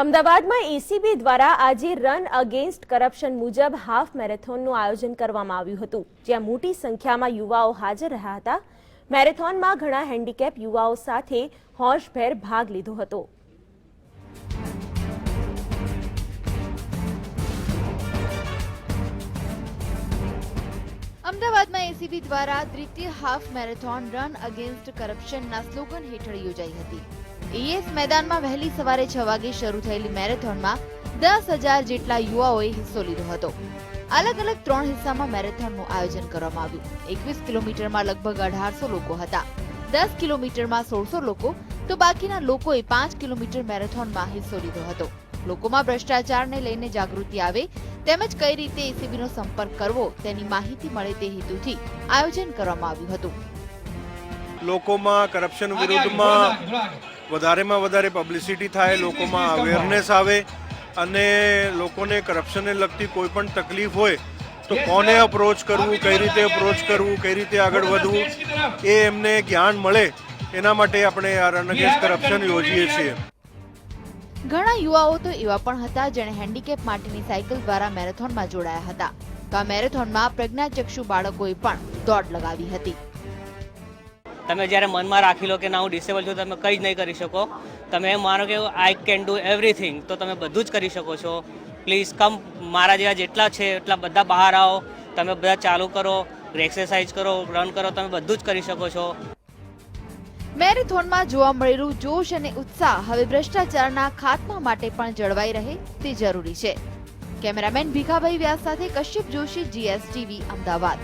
અમદાવાદમાં એસીબી દ્વારા આજે રન અગેન્સ્ટ કરપ્શન મુજબ હાફ મેરેથોનનું આયોજન કરવામાં આવ્યું હતું. જ્યાં મોટી સંખ્યામાં યુવાઓ હાજર રહ્યા હતા. મેરેથોનમાં ઘણા હેન્ડીકેપ યુવાઓ સાથે હોશભેર ભાગ લીધો હતો. અમદાવાદમાં એસીબી દ્વારા દ્વિતીય હાફ મેરેથોન રન અગેન્સ્ટ કરપ્શનના સ્લોગન હેઠળ યોજાઈ હતી. એએસ મેદાનમાં વહેલી સવારે છ વાગે શરૂ થયેલી મેરેથોનમાં દસ હજાર જેટલા યુવાઓએ હિસ્સો લીધો હતો. અલગ અલગ ત્રણ હિસ્સામાં મેરેથોનનું આયોજન કરવામાં આવ્યું. એકવીસ કિલોમીટરમાં લગભગ અઢારસો લોકો હતા. દસ કિલોમીટરમાં સોળસો લોકો તો બાકીના લોકોએ પાંચ કિલોમીટર મેરેથોનમાં હિસ્સો લીધો હતો. લોકોમાં ભ્રષ્ટાચારને લઈને જાગૃતિ આવે તેમજ કઈ રીતે એસીબીનો સંપર્ક કરવો તેની માહિતી મળે તે હેતુથી આયોજન કરવામાં આવ્યું હતું. લોકોમાં કરપ્શન વિરુદ્ધમાં વધારેમાં વધારે પબ્લિસિટી થાય લોકોમાં અવેરનેસ આવે અને લોકોને કરપ્શનને લગતી કોઈ પણ તકલીફ હોય તો કોને અપ્રોચ કરવું કઈ રીતે અપ્રોચ કરવું કઈ રીતે આગળ વધવું એ એમને જ્ઞાન મળે. એના માટે આપણે આ રન અગેન્સ્ટ કરપ્શન યોજીએ છીએ. ઘણા યુવાઓ તો એવા પણ હતા જેણે હેન્ડીકેપ માટેની સાયકલ દ્વારા મેરેથોનમાં જોડાયા હતા. તો આ મેરેથોનમાં પ્રજ્ઞાચક્ષુ બાળકોએ પણ દોડ લગાવી હતી. તમે જ્યારે મનમાં રાખી લો કે ના, હું ડિસેબલ છું, તમે કંઈ જ નહીં કરી શકો. તમે માનો કે આઈ કેન ડુ એવરીથિંગ તો તમે બધું જ કરી શકો છો. પ્લીઝ કમ મારા જેવા જેટલા છે, એટલા બધા બહાર આવો. તમે બધા ચાલુ કરો એક્સરસાઇઝ કરો રન કરો, તમે બધું જ કરી શકો છો. મેરેથોનમાં જોવા મળેલું જોશ અને ઉત્સાહ હવે ભ્રષ્ટાચારના ખાત્મા માટે પણ જળવાઈ રહે, તે જરૂરી છે. કેમેરામેન ભીખાભાઈ વ્યાસ સાથે કશ્યપ જોશી જીએસટીવી અમદાવાદ.